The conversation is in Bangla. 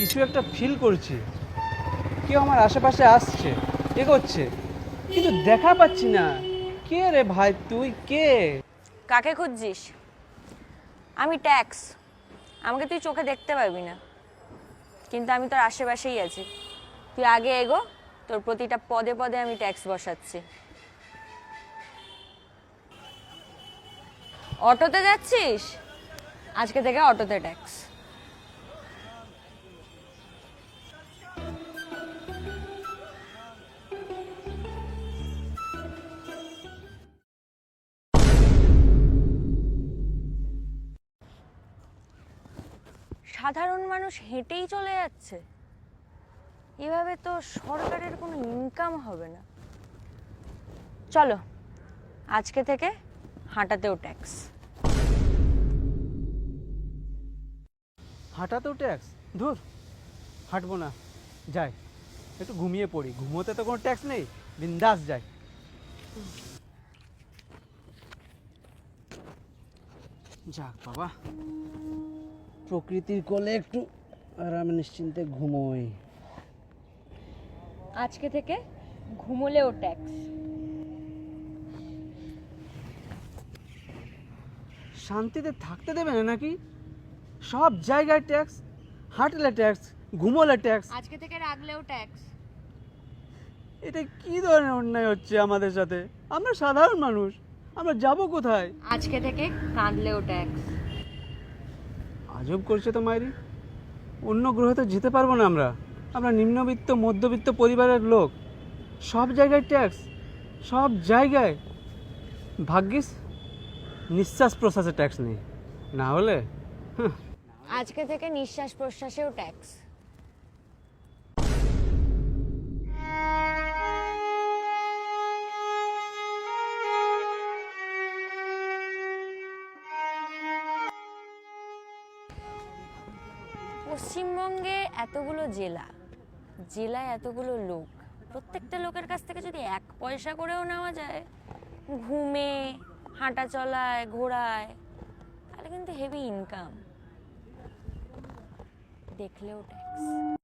কিছু একটা ফিল করছি। কেউ আমার আশেপাশে আসছে, এগোচ্ছে, কিন্তু দেখা পাচ্ছি না। কে রে ভাই তুই? কে? কাকে খুঁজছিস? আমি ট্যাক্স আমাকে তুই চোখে দেখতে পারবি না। কিন্তু আমি তোর আশেপাশেই আছি। তুই আগে এগো, তোর প্রতিটা পদে পদে আমি ট্যাক্স বসাচ্ছি। অটোতে যাচ্ছিস? আজকে থেকে অটোতে ট্যাক্স সাধারণ মানুষ হেঁটেই চলে যাচ্ছে। এভাবে তো সরকারের কোনো ইনকাম হবে না। চলো, আজকে থেকে হাঁটাতেও ট্যাক্স হাঁটাতেও ট্যাক্স ধুর, হাঁটবো না। যাই, একটু ঘুমিয়ে পড়ি। ঘুমোতে তো কোনো ট্যাক্স নেই। বিন্দাস যাই। যাক বাবা। প্রকৃতির কোলে একটু আরামে নিশ্চিন্তে ঘুমোই। আজকে থেকে ঘুমোলেও ট্যাক্স। শান্তিতে থাকতে দেবে না নাকি? সব জায়গায় ট্যাক্স হাঁটলে ট্যাক্স ঘুমোলে ট্যাক্স। আজকে থেকে রাখলেও ট্যাক্স। এটা কি ধরনের অন্যায় হচ্ছে আমাদের সাথে? আমরা সাধারণ মানুষ আমরা যাব কোথায়? আজকে থেকে কাঁদলেও ট্যাক্স। আজব করছে তো মায়েরি অন্য গ্রহে তো যেতে পারব না আমরা। আমরা নিম্নবিত্ত মধ্যবিত্ত পরিবারের লোক। সব জায়গায় ট্যাক্স সব জায়গায়। ভাগ্যিস নিঃশ্বাস প্রশ্বাসে ট্যাক্স নেই। না হলে? হাহ, আজকে থেকে নিঃশ্বাস প্রশ্বাসেও ট্যাক্স। পশ্চিমবঙ্গে এতগুলো জেলা, জেলায় এতগুলো লোক, প্রত্যেকটা লোকের কাছ থেকে যদি এক পয়সা করেও নেওয়া যায়, ঘুমে, হাঁটা চলায়, ঘোরায়, তাহলে কিন্তু হেভি ইনকাম দেখলেও ট্যাক্স